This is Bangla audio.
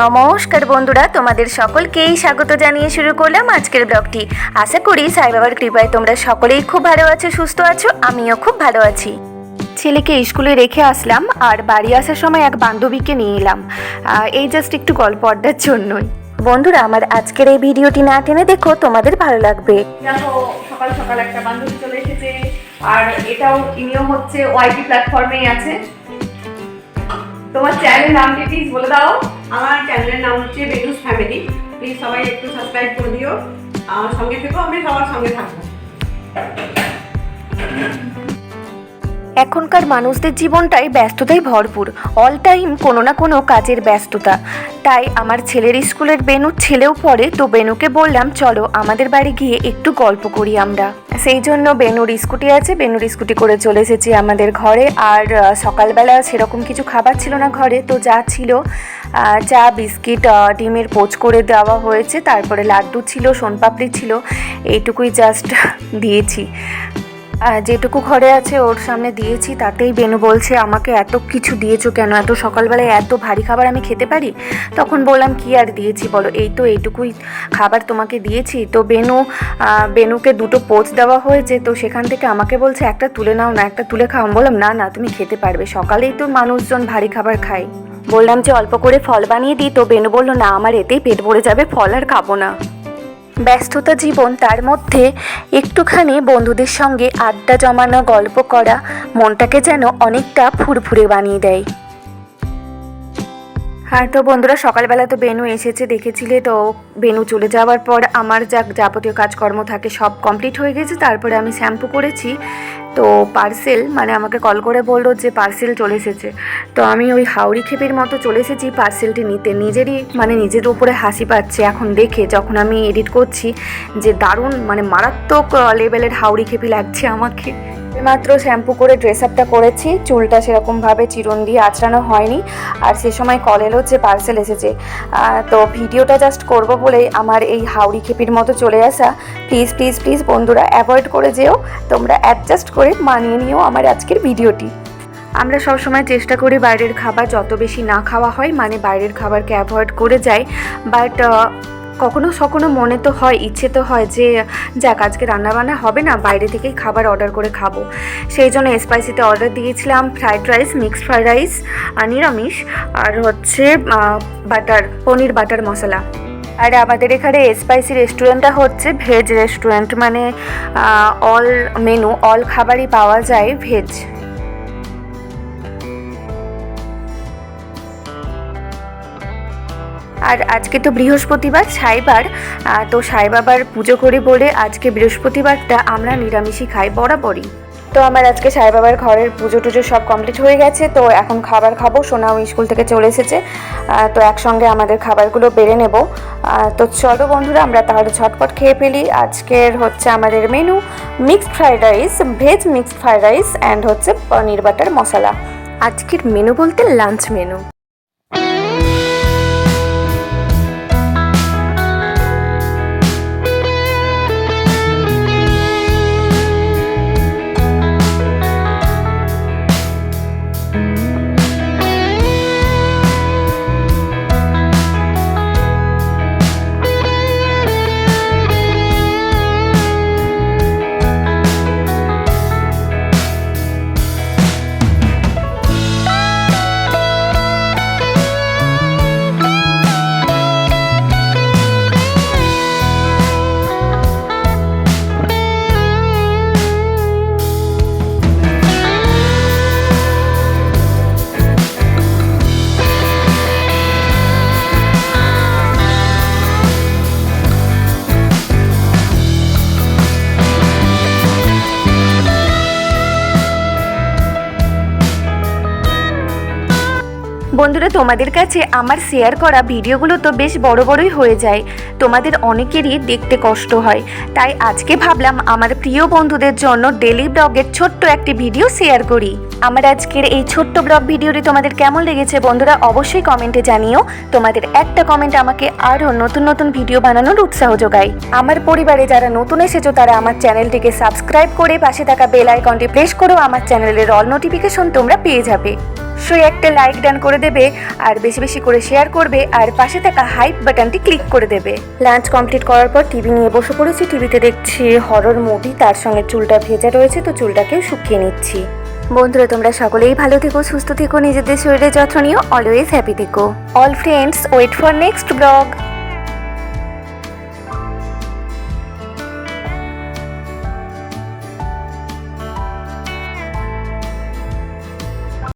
নমস্কার বন্ধুরা, তোমাদের সকলকেই স্বাগত জানিয়ে শুরু করলাম আজকের ব্লগটি। আশা করি সাই বাবার কৃপায় তোমরা সকলেই খুব ভালো আছো, সুস্থ আছো, আমিও খুব ভালো আছি। ছেলেকে স্কুলে রেখে আসলাম আর বাড়ি আসার সময় এক বান্ধবীকে নিয়ে এলাম। এই জাস্ট একটু গল্প আড্ডার জন্যই। বন্ধুরা, আমার আজকের এই ভিডিওটি না টেনে দেখো, তোমাদের ভালো লাগবে। সকাল সকাল একটা বান্ধবী চলে এসেছে। আর এটাও, ইনিও হচ্ছে ওয়াইটি প্ল্যাটফর্মেই আছে। তোমার চ্যানেলের নামটি প্লিজ বলে দাও? আমার চ্যানেলের নাম হচ্ছে বেনুস ফ্যামিলি প্লিজ সবাই একটু সাবস্ক্রাইব করে দিও। আমার সঙ্গে থেকো, আমি সবার সঙ্গে থাকব। এখনকার মানুষদের জীবনটাই ব্যস্ততায় ভরপুর। অল টাইম কোনো না কোনো কাজের ব্যস্ততা। তাই আমার ছেলের স্কুলের বেনুর ছেলেও পড়ে, তো বেনুকে বললাম, চলো আমাদের বাড়ি গিয়ে একটু গল্প করি আমরা। সেই জন্য বেনুর স্কুটি আছে, বেনুর স্কুটি করে চলে এসেছি আমাদের ঘরে। আর সকালবেলা সেরকম কিছু খাবার ছিল না ঘরে, তো যা ছিল চা, বিস্কিট ডিমের পোচ করে দেওয়া হয়েছে। তারপরে লাড্ডু ছিল, সোনপাপড়ি ছিল, এইটুকুই জাস্ট দিয়েছি। যেটুকু ঘরে আছে ওর সামনে দিয়েছি, তাতেই বেনু বলছে, আমাকে এত কিছু দিয়েছ কেন? এত সকালবেলায় এত ভারী খাবার আমি খেতে পারি? তখন বললাম, কি আর দিয়েছি বলো? এই তো এইটুকুই খাবার তোমাকে দিয়েছি। তো বেনু বেনুকে দুটো পোচ দেওয়া হয়েছে, তো সেখান থেকে আমাকে বলছে, একটা তুলে নাও না, একটা তুলে খাও। বললাম, না না, তুমি খেতে পারবে। সকালেই তো মানুষজন ভারী খাবার খায়। বললাম যে, অল্প করে ফল বানিয়ে দিই। তো বেনু বলল, না, আমার এতেই পেট ভরে যাবে, ফল আর খাব না। ব্যস্ততা জীবন তার মধ্যে একটুখানি বন্ধুদের সঙ্গে আড্ডা জমানো, গল্প করা, মনটাকে যেন অনেকটা ফুরফুরে বানিয়ে দেয়। হ্যাঁ তো বন্ধুরা, সকালবেলা তো বেনু এসেছে, দেখেছিলে? তো বেনু চলে যাওয়ার পর আমার যা যাবতীয় কাজকর্ম থাকে সব কমপ্লিট হয়ে গেছে। তারপরে আমি শ্যাম্পু করেছি। তো পার্সেল মানে আমাকে কল করে বলল যে পার্সেল চলে এসেছে। তো আমি ওই হাওড়ি খেপির মতো চলে এসেছি, পার্সেলটি নিতে। নিজেরই মানে নিজের উপরে হাসি পাচ্ছে এখন দেখে। যখন আমি এডিট করছি, যে দারুণ মানে মারাত্মক লেভেলের হাওড়ি খেপি লাগছে আমাকে। মাত্র শ্যাম্পু করে ড্রেস আপটা করেছি। চুলটা সেরকমভাবে চিরুন দিয়ে আঁচড়ানো হয়নি। আর সে সময় কল এলো যে পার্সেল এসেছে। তো ভিডিওটা জাস্ট করব বলেই আমার এই হাওড়ি খেপির মতো চলে আসা। প্লিজ প্লিজ প্লিজ বন্ধুরা অ্যাভয়েড করে যেও। তোমরা অ্যাডজাস্ট করে মানিয়ে নিও আমার আজকের ভিডিওটি। আমরা সবসময় চেষ্টা করি বাইরের খাবার যত বেশি না খাওয়া হয় মানে বাইরের খাবারকে অ্যাভয়েড করে যাই। বাট কখনো সখনো মনে তো হয়, ইচ্ছে তো হয় যে, যাক, আজকে রান্নাবান্না হবে না, বাইরে থেকেই খাবার অর্ডার করে খাব। সেই জন্য স্পাইসিতে অর্ডার দিয়েছিলাম fried rice mixed fried rice আর নিরামিষ আর হচ্ছে বাটার পনির বাটার মশলা। আর আমাদের এখানে স্পাইসি রেস্টুরেন্টটা হচ্ছে ভেজ রেস্টুরেন্ট মানে অল মেনু অল খাবারই পাওয়া যায় ভেজ আর আজকে তো বৃহস্পতিবার, সাইবার। তো সাই বাবার পুজো করি বলে আজকে বৃহস্পতিবারটা আমরা নিরামিষই খাই, বরাবরই। তো আমার আজকে সাই বাবার ঘরের পুজো টুজো সব কমপ্লিট হয়ে গেছে, তো এখন খাবার খাব, সোনাও স্কুল থেকে চলে এসেছে। তো একসঙ্গে আমাদের খাবারগুলো বেড়ে নেব। তো চলো বন্ধুরা, আমরা তাহলে ঝটপট খেয়ে ফেলি। আজকের হচ্ছে আমাদের menu mixed fried rice veg mixed fried rice and হচ্ছে পনির বাটার মশলা। আজকের মেনু বলতে লাঞ্চ মেনু বন্ধুরা, তোমাদের কাছে আমার শেয়ার করা ভিডিওগুলো তো বেশ বড় বড়ই হয়ে যায়। তোমাদের অনেকেরই দেখতে কষ্ট হয়। তাই আজকে ভাবলাম আমার প্রিয় বন্ধুদের জন্য ডেলি ব্লগের ছোট্ট একটি ভিডিও শেয়ার করি। আমার আজকের এই ছোট্ট ব্লগ ভিডিওটি তোমাদের কেমন লেগেছে বন্ধুরা, অবশ্যই কমেন্টে জানিও। তোমাদের একটা কমেন্ট আমাকে আরও নতুন নতুন ভিডিও বানানোর উৎসাহ যোগায়। আমার পরিবারে যারা নতুন এসেছ, তারা আমার চ্যানেলটিকে সাবস্ক্রাইব করে পাশে থাকা বেল আইকনটি প্রেস করো আমার চ্যানেলের অল নোটিফিকেশন তোমরা পেয়ে যাবে। অবশ্যই একটা লাইক ডান করে দেবে, আর বেশি বেশি করে শেয়ার করবে, আর পাশে থাকা হাইপ বাটনটি ক্লিক করে দেবে। লাঞ্চ কমপ্লিট করার পর টিভি নিয়ে বসে পড়েছি টিভিতে দেখছি হরর মুভি তার সঙ্গে চুলটা ভেজা রয়েছে, তো চুলটাকেও শুকিয়ে নিচ্ছি। বন্ধুরা, তোমরা সকলেই ভালো থেকো, সুস্থ থেকো, নিজেদের শরীরে যত্ন নিও অলওয়েজ হ্যাপি থেকো। All friends wait for next blog